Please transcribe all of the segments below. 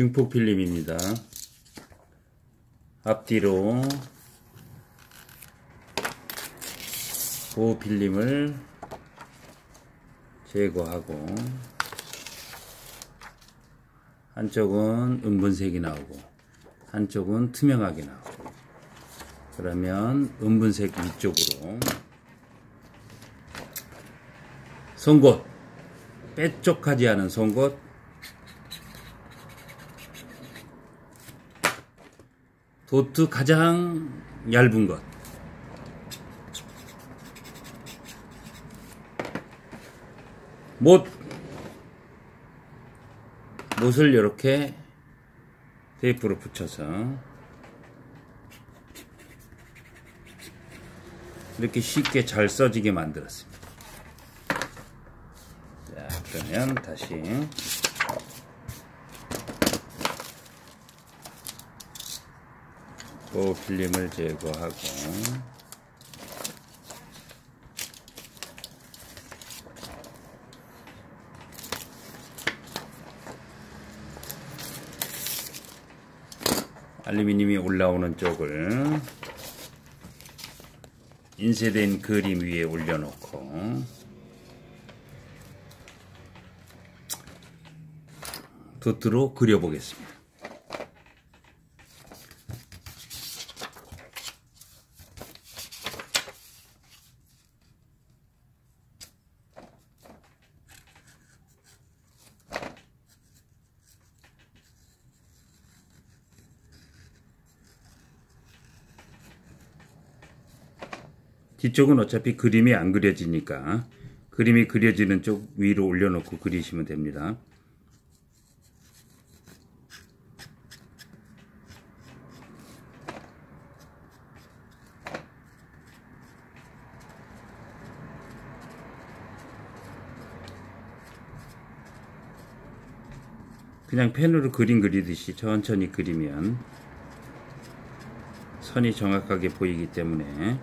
증폭 필름입니다. 앞뒤로 보호 필름을 제거하고 한쪽은 은분색이 나오고 한쪽은 투명하게 나오고 그러면 은분색 위쪽으로 송곳 빼쪽하지 않은 송곳 도트 가장 얇은 것. 못, 못을 이렇게 테이프로 붙여서 이렇게 쉽게 잘 써지게 만들었습니다. 자, 그러면 다시 또 필름을 제거하고 알루미늄이 올라오는 쪽을 인쇄된 그림 위에 올려놓고 도트로 그려보겠습니다. 뒤쪽은 어차피 그림이 안 그려지니까 그림이 그려지는 쪽 위로 올려놓고 그리시면 됩니다. 그냥 펜으로 그림 그리듯이 천천히 그리면 선이 정확하게 보이기 때문에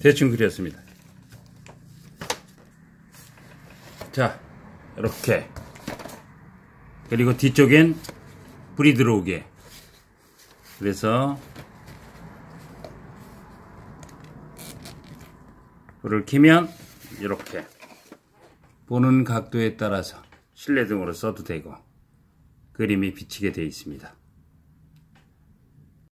대충 그렸습니다. 자, 이렇게. 그리고 뒤쪽엔 불이 들어오게. 그래서 불을 켜면 이렇게 보는 각도에 따라서 실내 등으로 써도 되고 그림이 비치게 되어 있습니다.